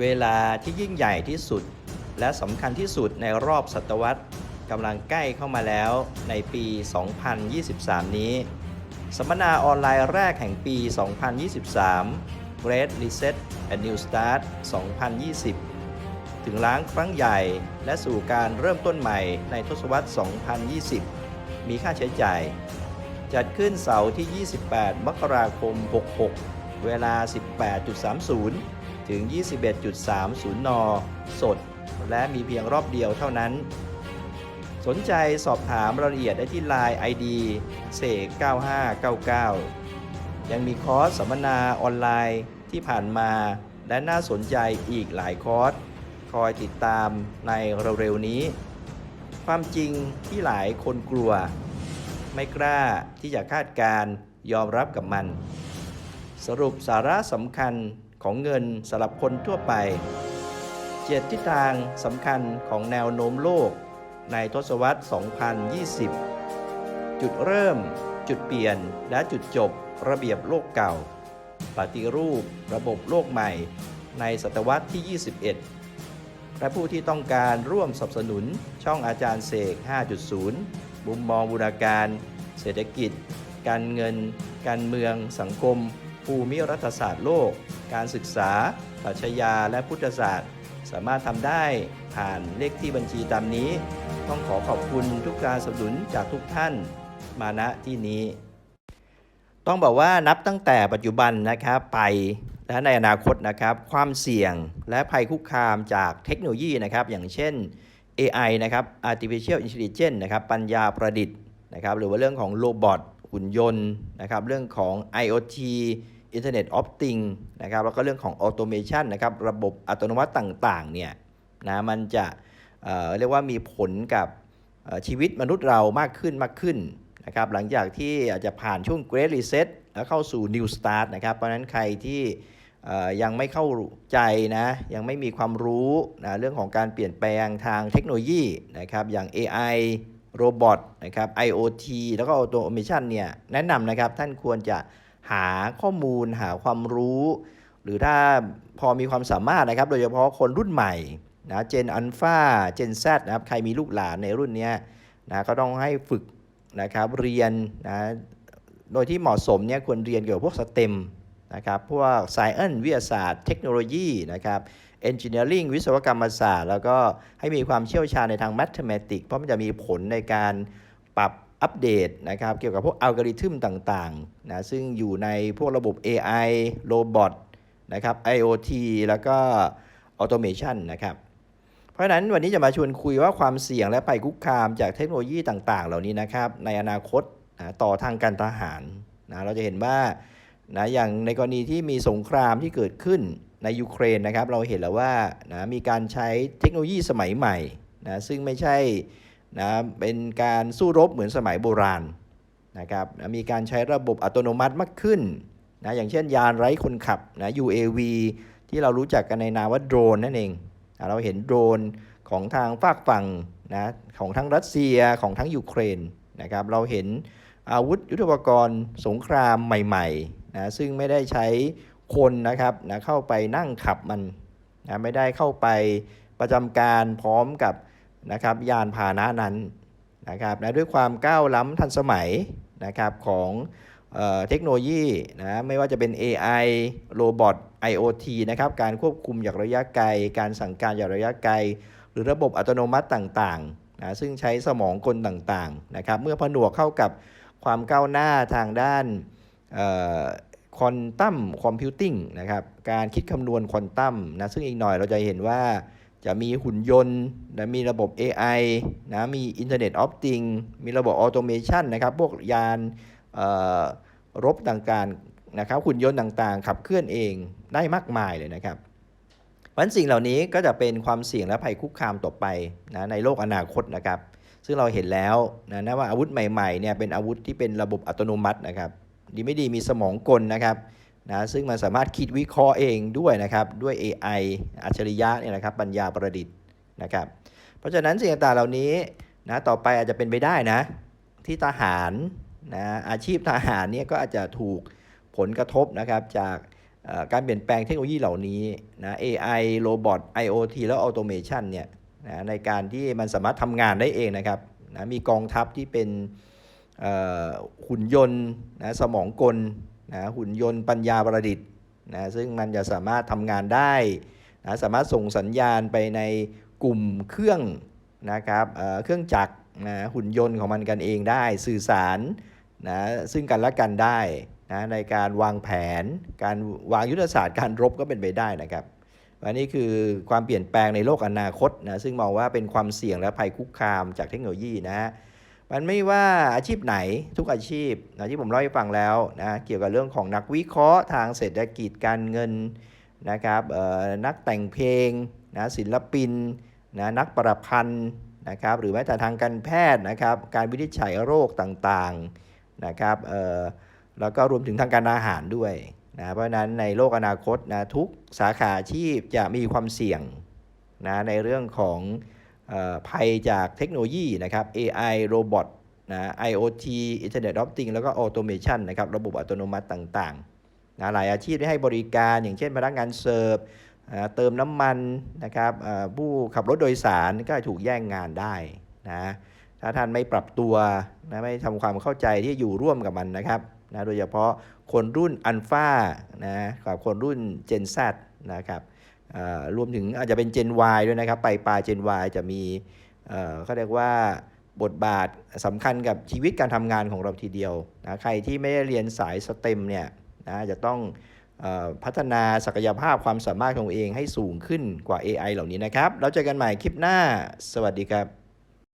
เวลาที่ยิ่งใหญ่ที่สุด และสำคัญที่สุดในรอบศตวรรษกำลังใกล้เข้ามาแล้วในปี 2023 นี้ สัมมนาออนไลน์แรกแห่งปี 2023 Great Reset and New Start 2020 ถึงล้างครั้งใหญ่และสู่การเริ่มต้นใหม่ในทศวรรษ 2020 มีค่าใช้จ่าย จัดขึ้นเสาร์ที่ 28 มกราคม 66 เวลา 18.30 ถึง 21.30 น สด และมีเพียงรอบเดียวเท่านั้น สนใจสอบถามรายละเอียดได้ที่ Line ID เสก9599 ยังมีคอร์สสัมมนาออนไลน์ที่ผ่านมาและน่าสนใจอีกหลายคอร์ส คอยติดตามในเร็วๆนี้ ความจริงที่หลายคนกลัว ไม่กล้าที่จะคาดการยอมรับกับมัน สรุปสาระสำคัญของเงินสำหรับคนทั่วไป เจ็ดทิศทางสำคัญของแนวโน้มโลก ในทศวรรษ 2020 จุดเริ่ม จุดเปลี่ยน และจุดจบระเบียบโลกเก่า ปฏิรูประบบโลกใหม่ ในศตวรรษที่ 21 และผู้ที่ต้องการร่วมสนับสนุนช่องอาจารย์เสก 5.0 มุมมองบูรณาการ เศรษฐกิจ การเงิน การเมือง สังคม ภูมิรัฐศาสตร์โลก การศึกษาปรัชญาและพุทธศาสตร์ สามารถทำได้ผ่านเลขที่บัญชีตามนี้ ต้องขอขอบคุณทุกการสนับสนุนจากทุกท่านมาณที่นี้ ต้องบอกว่านับตั้งแต่ปัจจุบันนะครับไปและในอนาคตนะครับความเสี่ยงและภัยคุกคามจากเทคโนโลยีนะครับอย่างเช่น AI นะครับ artificial intelligence นะครับปัญญาประดิษฐ์นะครับหรือว่าเรื่องของโรบอทหุ่นยนต์นะครับเรื่องของ IoT Internet of Things นะครับแล้วก็เรื่องของ Automation นะครับระบบอัตโนมัติต่างๆเนี่ยนะมันจะเออเรียกว่ามีผลกับชีวิตมนุษย์เรามากขึ้นมากขึ้นนะครับหลังจากที่อาจจะผ่านช่วง Great Reset แล้วเข้าสู่ New Start นะครับเพราะนั้นใครที่ยังไม่เข้าใจนะยังไม่มีความรู้นะเรื่องของการเปลี่ยนแปลงทางเทคโนโลยีนะครับอย่าง AI โรบอทนะครับ IoT แล้วก็ Automation เนี่ยแนะนำนะครับท่านควรจะ หาข้อมูลหาความรู้ หรือถ้าพอมีความสามารถนะครับ โดยเฉพาะคนรุ่นใหม่นะเจนอัลฟาเจน Z นะครับใครมีลูกหลานในรุ่นนี้นะก็ต้องให้ฝึกนะครับเรียนนะโดยที่เหมาะสมเนี่ยควรเรียนเกี่ยวกับพวกสเต็มนะครับพวก Science วิทยาศาสตร์เทคโนโลยีนะครับ Engineering วิศวกรรมศาสตร์ แล้วก็ให้มีความเชี่ยวชาญในทาง Mathematics เพราะมันจะมีผลในการปรับ อัปเดตนะครับเกี่ยวกับพวกอัลกอริทึมต่างๆนะซึ่งอยู่ในพวกระบบ AI โรบอทนะครับ IoT แล้วก็ Automation นะครับ เพราะฉะนั้นวันนี้จะมาชวนคุยว่าความเสี่ยงและภัยคุกคามจากเทคโนโลยีต่าง ๆ เหล่านี้นะครับ ในอนาคตนะต่อทางการทหารนะเราจะเห็นว่านะอย่างในกรณีที่มีสงครามที่เกิดขึ้นในยูเครนนะครับ เราเห็นแล้วว่านะมีการใช้เทคโนโลยีสมัยใหม่นะซึ่งไม่ใช่ นะเป็นการสู้รบเหมือนสมัยโบราณนะครับนะมีการใช้ระบบอัตโนมัติมากขึ้นนะอย่างเช่นยานไร้คนขับนะ UAV ที่เรารู้จักกันในนามว่าโดรนนั่นเองอะเราเห็นโดรนของทางฝากฝั่งนะของทั้งรัสเซียของทั้งยูเครนนะครับเราเห็นอาวุธยุทโธปกรณ์สงครามใหม่ๆนะซึ่งไม่ได้ใช้คนนะครับนะเข้าไปนั่งขับมันนะไม่ได้เข้าไปประจำการพร้อมกับ นะครับยานพาหนะนั้นนะครับนะด้วยความก้าวล้ำทันสมัยนะครับของเออเทคโนโลยีนะไม่ว่าจะเป็น AI โรบอท IoT นะครับการควบคุมจากระยะไกล การสั่งการจากระยะไกล หรือระบบอัตโนมัติต่างๆนะซึ่งใช้สมองกลต่างๆนะครับเมื่อผนวกเข้ากับความก้าวหน้าทางด้านควอนตัมคอมพิวติ้งนะครับการคิดคำนวณควอนตัมนะซึ่งอีกหน่อยเราจะเห็นว่า จะมีหุ่นยนต์นะมีระบบ AI นะมี Internet of Things มีระบบ Automation นะครับ พวกยานเอ่อรบต่างๆนะครับหุ่นยนต์ต่างๆ ขับเคลื่อนเองได้มากมายเลยนะครับเพราะฉะนั้นสิ่งเหล่านี้ก็จะเป็นความเสี่ยงและภัยคุกคามต่อไปนะในโลกอนาคตนะครับ ซึ่งเราเห็นแล้วนะนะว่าอาวุธใหม่ๆเนี่ยเป็นอาวุธที่เป็นระบบอัตโนมัตินะครับ ดีไม่ดีมีสมองกลนะครับ นะซึ่งมันสามารถคิดวิเคราะห์เองด้วยนะครับด้วย AI อัจฉริยะเนี่ยนะครับปัญญาประดิษฐ์นะครับเพราะฉะนั้นสิ่งต่างๆเหล่านี้นะต่อไปอาจจะเป็นไปได้นะที่ทหารนะอาชีพทหารเนี่ยก็อาจจะถูกผลกระทบนะครับจากการเปลี่ยนแปลงเทคโนโลยีเหล่านี้นะ AI โรบอท IoT แล้ว Automation เนี่ยนะในการที่มันสามารถทำงานได้เองนะครับนะมีกองทัพที่เป็นหุ่นยนต์นะสมองกล นะหุ่นยนต์ปัญญาประดิษฐ์นะซึ่งมันจะสามารถทำงานได้นะสามารถส่งสัญญาณไปในกลุ่มเครื่องนะครับเเครื่องจักรนะหุ่นยนต์ของมันกันเองได้สื่อสารนะซึ่งกันและกันได้นะในการวางแผน การวางยุทธศาสตร์การรบก็เป็นไปได้นะครับอันนี้คือความเปลี่ยนแปลงในโลกอนาคตนะซึ่งมองว่าเป็นความเสี่ยงและภัยคุกคามจากเทคโนโลยีนะฮะ มันไม่ว่าอาชีพไหนทุกอาชีพนะที่ผมเล่าให้ฟังแล้วนะเกี่ยวกับเรื่องของนักวิเคราะห์ทางเศรษฐกิจการเงินนะครับนักแต่งเพลงนะศิลปินนะนักประพันธ์นะครับหรือแม้แต่ทางการแพทย์นะครับการวินิจฉัยโรคต่างๆนะครับแล้วก็รวมถึงทางการอาหารด้วยนะเพราะฉะนั้นในโลกอนาคตนะทุกสาขาอาชีพจะมีความเสี่ยงนะในเรื่องของ ภัยจากเทคโนโลยีนะครับ AI โรบอทนะ IoT Internet of Things แล้วก็ Automation นะครับ ระบบอัตโนมัติต่างๆนะหลายอาชีพที่ให้บริการ อย่างเช่นพนักงานเสิร์ฟเติมน้ำมันนะครับผู้ขับรถโดยสารก็ถูกแย่งงานได้นะถ้าท่านไม่ปรับตัวนะไม่ทำความเข้าใจที่อยู่ร่วมกับมันนะครับนะโดยเฉพาะคนรุ่นอัลฟานะกับคนรุ่น Gen Z นะครับ รวมถึงอาจจะเป็น Gen Y ด้วยนะครับ ไปปลาย Gen Y จะมีเขาเรียกว่าบทบาทสำคัญกับชีวิตการทำงานของเราทีเดียวนะใครที่ไม่ได้เรียนสายสเต็มเนี่ยนะจะต้องอพัฒนาศักยภาพความสามารถของเองให้สูงขึ้นกว่า AI เหล่านี้นะครับ แล้วเจอกันใหม่คลิปหน้า สวัสดีครับ